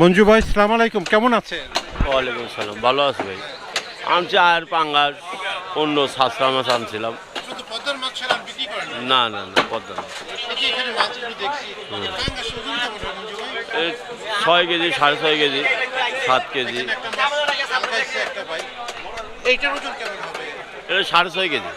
মঞ্জু ভাই সালাম আলাইকুম কেমন আছেন? ওয়ালাইকুম সালাম ভালো আছে ভাই। আনছি আর পাঙ্গাস অন্য সাতটা মাছ আনছিলাম। না না না পদ্মা ছয় কেজি সাড়ে ছয় কেজি সাত কেজি। এটা সাড়ে ছয় কেজি।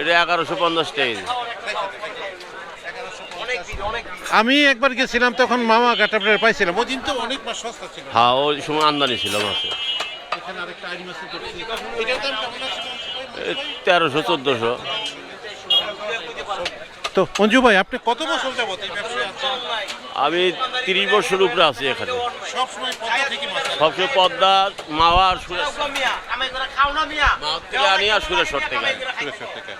এটা এটা এগারোশো পঞ্চাশ টাকা কেজি। আমি একবার গেছিলাম তখন মামা ঘাটাপড়ে পাইছিলাম। ওই দিন তো অনেক মাছ সস্তা ছিল। হ্যাঁ ওই সময় আমদানি ছিল মাছে। তেরোশো চোদ্দোশো। তো মঞ্জু ভাই আপনি কত বছর যাবত এই ব্যবসায় আছেন? আমি তিরিশ বছর উপরে আছি এখানে। পদ্মা থেকে সবসময় পদ্মা মাওয়া আর আনি আর সুরেশ্বর থেকে সুরেশ্বর থেকে।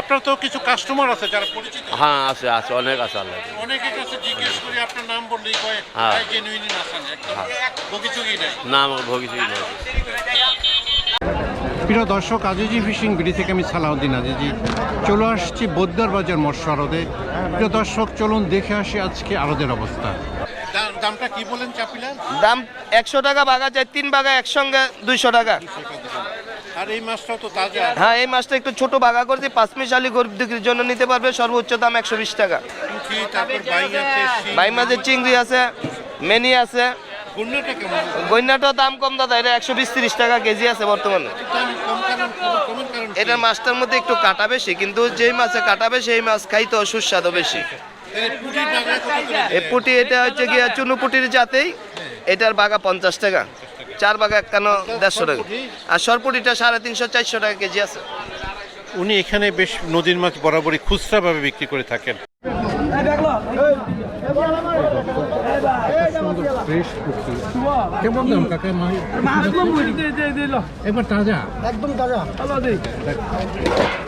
আপনার তো কিছু কাস্টমার আছে যারা পরিচিত। হ্যাঁ আছে আছে অনেক আছে আল্লাহ অনেকের কাছে জিজ্ঞেস করি আপনার নাম বললেই কয় হ্যাঁ। ভাই জেনুইনই মাছ আনে একদম বকিচুকি নাই। না আমার ভোগিছি নয় প্রিয় দর্শক আজিজি ফিশিং বিডি থেকে আমি সালাউদ্দিন আজিজি। চলে আসছি বদ্দার বাজার মৎস্য আড়তে প্রিয় দর্শক চলুন দেখে আসি আজকে আড়তের অবস্থা। দামটা কি বলেন চাপিলা দাম একশো টাকা বাগা যায় তিন বাগা একসঙ্গে দুইশো টাকা। আর এই মাছটাও তো তাজা। হ্যাঁ এই মাছটা একটু ছোট বাগা করছি পাঁচ মিশালি গরিব দুঃখীর জন্য নিতে পারবে সর্বোচ্চ দাম একশো বিশ টাকা। বাইং আছে শিং, বাই মাছের চিংড়ি আছে মেনি আছে। গইনাটাও দাম কম দাদা এটা একশো বিশ তিরিশ টাকা কেজি আছে বর্তমানে? এটার মাছটার মধ্যে একটু কাটা বেশি কিন্তু যেই মাছে কাটা বেশি এই মাছ খাইতেও সুস্বাদু বেশি। এই পুঁটির বাগা কত করে? এই পুটি এটা হচ্ছে গিয়ে চুনো পুটির জাতেই এটার বাগা পঞ্চাশ টাকা। চার বাগা একান্ন দেড়শো টাকা আর সরপুটিটা সাড়ে তিনশো চারশো টাকা কেজি আছে উনি এখানে বেশ নদীর মাছ বরাবরই খুচরা ভাবে বিক্রি করে থাকেন কেমন দাম কাকা এবার তাজা কয়টা দাম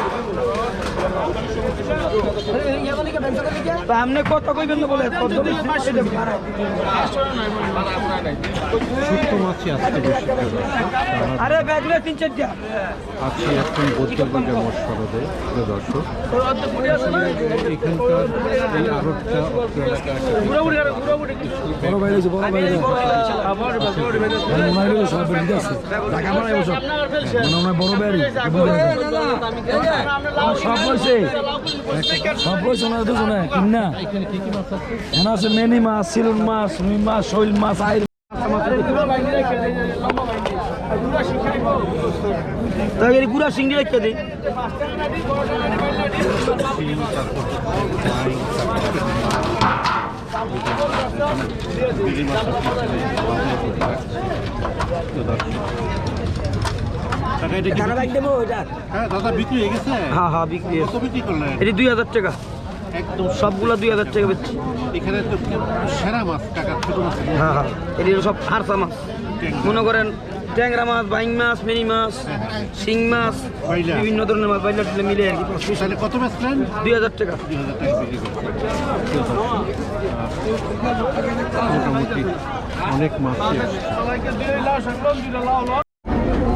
আপনি কত কইবেন বলে কত ছোট্ট আজকে বেশি আরে ব্যাগলে তিন চারটা। এখন দর্শক। এখানকার এই এলাকা সব সব ওনার দুজনে কিনা এখানে আছে মেনি মাছ সিলুন মাছ, রুই মাছ, শৈল মাছ, আইল তাই গুড়া সিংড়ি রেখে দিই রাখ দেবো ওইটা হ্যাঁ দাদা বিক্রি হয়ে গেছে? হ্যাঁ হ্যাঁ বিক্রি কত বিক্রি করলেন? এটি দুই হাজার টাকা। একদম সবগুলা দুই হাজার টাকা বেচছি। এখানে তো সেরা মাছ কাকা ছোট মাছ। হ্যাঁ হ্যাঁ এটি সব আরসা মাছ। মনে করেন ট্যাংরা মাছ বাইং মাছ মিনি মাছ শিং মাছ বিভিন্ন ধরনের মাছ বাইলা টিলা মিলে আর কি। তাহলে কত দুই হাজার টাকা। দুই হাজার টাকা মোটামুটি অনেক মাছই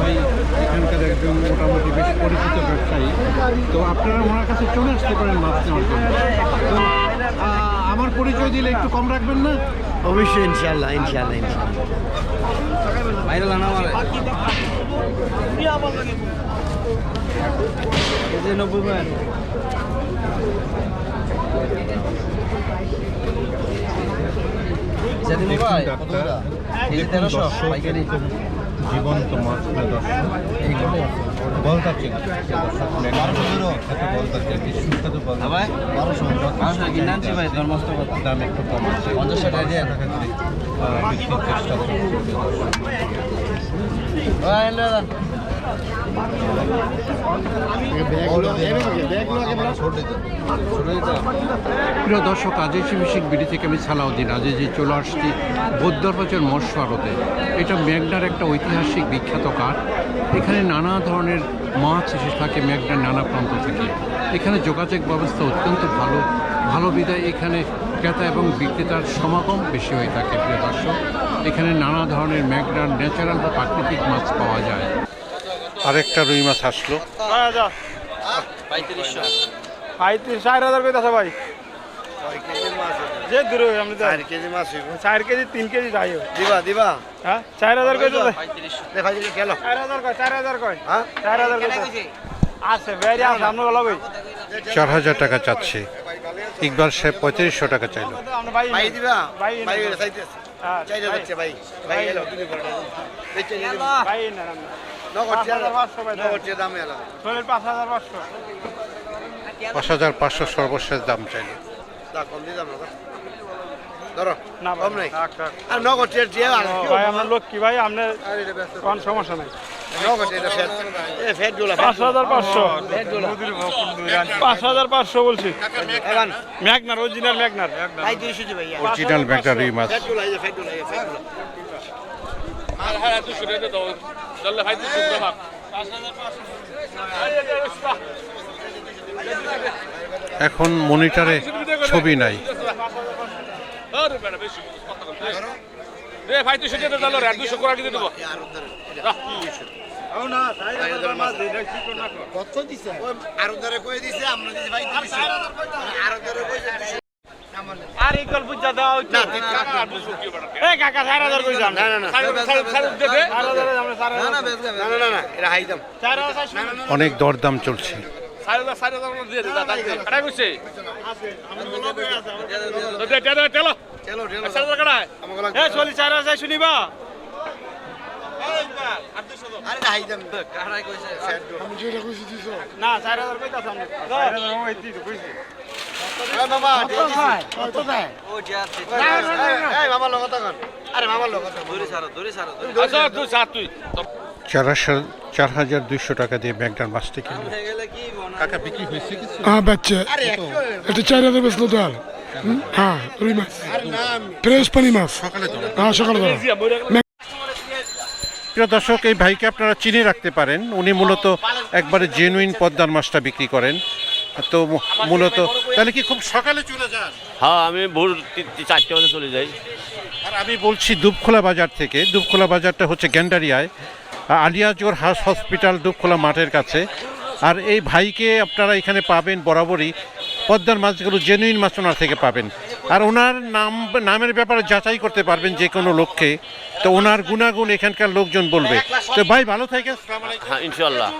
ভাই এখানকার একজন মোটামুটি বেশ পরিচিত ব্যবসায়ী। তো আপনারা ওনার কাছে চলে আসতে পারেন মাছ নেওয়ার জন্য। তো আমার পরিচয় দিলে একটু কম রাখবেন না? অবশ্যই ইনশাল্লাহ ইনশাল্লাহ ইনশাল্লাহ জীবন্ত মাছগুলো দর্শক বলতা চিংড়ি দর্শক বলতা চিংড়ি সুস্বাদু বলতা দাম একটু কম আছে। পঞ্চাশ টাকা দিয়ে বিক্রির চেষ্টা করছি প্রিয় দর্শক আজিজি মিশিক বিডি থেকে আমি সালাউদ্দিন আজিজি চলে আসছি বৌদ্ধরবাজার মৎস্য এটা মেঘনার একটা ঐতিহাসিক বিখ্যাত কাঠ। এখানে নানা ধরনের মাছ এসে থাকে মেঘনার নানা প্রান্ত থেকে। এখানে যোগাযোগ ব্যবস্থা অত্যন্ত ভালো। ভালো বিদায় এখানে ক্রেতা এবং বিক্রেতার সমাগম বেশি হয়ে থাকে, প্রিয় দর্শক। এখানে নানা ধরনের মেঘনার ন্যাচারাল বা প্রাকৃতিক মাছ পাওয়া যায়। আরেকটা রুই মাছ আসলো। চার হাজার করে আছে ভাই। যে দূরে চার কেজি মাছ চার কেজি তিন কেজি যাই হোক। দিবা দিবা। হ্যাঁ? চার হাজার করে দেবে গেল চার হাজার কয় চার হাজার কয়। হ্যাঁ? চার হাজার আছে আছে ভাই। চার হাজার টাকা চাচ্ছে। ইকবাল সাহেব পঁয়ত্রিশশো টাকা চাইলো। ভাই ভাই দিবা। ভাই হ্যাঁ, ভাই। যাচ্ছে ভাই ভাই এলো তুমি বড় বেচে নিয়ে ভাই না না, না। নগদ দাম এলো শরীর পাঁচ হাজার পাঁচশো পাঁচ হাজার পাঁচশো সর্বশেষ দাম চাই তা কম দিয়ে দাম নগদ ধরো না কম নাই থাক, থাক। আর নগদ চেয়ে আর ভাই আপনার লোক কি ভাই আপনার কোন সমস্যা নাই পাঁচ হাজার পাঁচশো। পাঁচ হাজার পাঁচশো বলছি। ম্যাগনার অরিজিনাল ম্যাগনার। ভাই দুইশো দি ভাইয়া অরিজিনাল ব্যাগটা রুই মাছ ফেটগুলা এই যে ফেটগুলা এই যে ফেটগুলা ছবি নাই কত দিছে আরও ধরে কই দিছে আমরা দিছি ভাই দিছি আরও ধরে ইকল বুঝা দাও না দিন কাকা এ কাকা চার হাজার কইছি না না না চার হাজার আমরা চার হাজার না না না না এটা হাই দাম চার হাজার চারশো অনেক দরদাম চলছে চলো চলো আমাকে চলি এটা হাই দাম না চার হাজার কইতাছ আমরা চার হাজার ওই দিই তো কইছি এ মামা কত দেয় এই মামা লগত এখন আরে মামার লগত দূরে ছাড়ো দূরে ছাড়ো চার হাজার দুইশো টাকা দিয়ে ব্যাগটার মাছটি কিনলো। কাকা বিক্রি হয়েছে কিছু? হ্যাঁ বাচ্চা এটা চার হাজার বেসলো ডাল হ্যাঁ রুই মাছ। ফ্রেশ পানি মাছ। সকালে হ্যাঁ সকালে ধরা। প্রিয় দর্শক এই ভাইকে আপনারা চিনে রাখতে পারেন। উনি মূলত একবারে জেনুইন পদ্মার মাছটা বিক্রি করেন। তো মূলত তাহলে কি খুব সকালে চলে যান? হ্যাঁ আমি ভোর চারটে বাজে চলে যাই। আর আমি বলছি দুবখোলা বাজার থেকে দুবখোলা বাজারটা হচ্ছে গ্যান্ডারিয়ায় আলিয়াজোর হাস হসপিটাল দুবখোলা মাঠের কাছে। আর এই ভাইকে আপনারা এখানে পাবেন বরাবরই পদ্মার মাছগুলো জেনুইন মাছ ওনার থেকে পাবেন। আর ওনার নাম, নামের ব্যাপারে যাচাই করতে পারবেন যে কোনো লোককে। তো ওনার গুণাগুণ এখানকার লোকজন বলবে। তো ভাই, ভালো থাকেন হ্যাঁ ইনশাল্লাহ